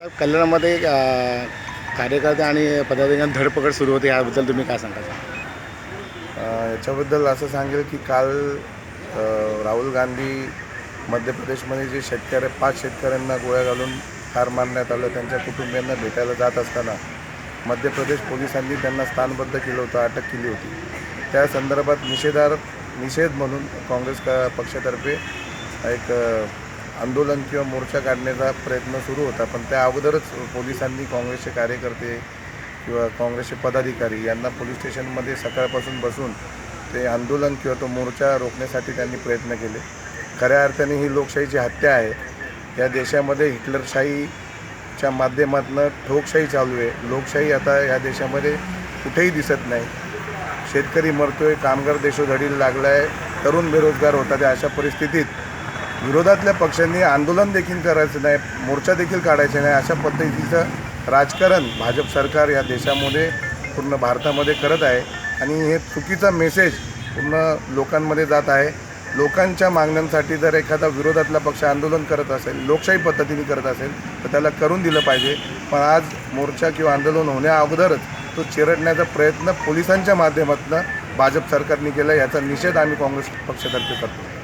कल्याणामध्ये कार्यकर्ते आणि पदाधिकाऱ्यांची धडपकड सुरू होती याबद्दल तुम्ही काय सांगता? याच्याबद्दल असं सांगेल की काल अ, राहुल गांधी मध्य प्रदेशमध्ये जे शेतकरी पाच शेतकऱ्यांना गोळ्या घालून ठार मारण्यात आलं त्यांच्या कुटुंबियांना भेटायला जात असताना मध्य प्रदेश पोलिसांनी त्यांना स्थानबद्ध केलं होतं अटक केली होती. त्या संदर्भात निषेधार निषेध म्हणून काँग्रेस का पक्षातर्फे एक अ, आंदोलन किंवा मोर्चा काढण्याचा प्रयत्न सुरू होता पण त्या अगोदरच पोलिसांनी काँग्रेसचे कार्यकर्ते किंवा काँग्रेसचे पदाधिकारी यांना पोलीस स्टेशनमध्ये सकाळपासून बसून ते आंदोलन किंवा तो मोर्चा रोखण्यासाठी त्यांनी प्रयत्न केले. खऱ्या अर्थाने ही लोकशाहीची हत्या आहे. या देशामध्ये हिटलरशाहीच्या माध्यमातून ठोकशाही चालू आहे. लोकशाही आता या देशामध्ये कुठेही दिसत नाही. शेतकरी मरतोय कामगार देशोधडीला लागला आहे तरुण बेरोजगार होतात अशा परिस्थितीत विरोधातल्या पक्षांनी आंदोलन देखील करायचं नाही मोर्चा देखील काढायचे नाही अशा पद्धतीचं राजकारण भाजप सरकार या देशामध्ये पूर्ण भारतामध्ये करत आहे. आणि हे चुकीचा मेसेज पूर्ण लोकांमध्ये जात आहे. लोकांच्या मागण्यांसाठी जर एखादा विरोधातला पक्ष आंदोलन करत असेल लोकशाही पद्धतीने करत असेल तर त्याला करून दिलं पाहिजे. पण आज मोर्चा किंवा आंदोलन होण्या अगोदरच तो चिरडण्याचा प्रयत्न पोलिसांच्या माध्यमातून भाजप सरकारने केला याचा निषेध आम्ही काँग्रेस पक्षातर्फे करतो.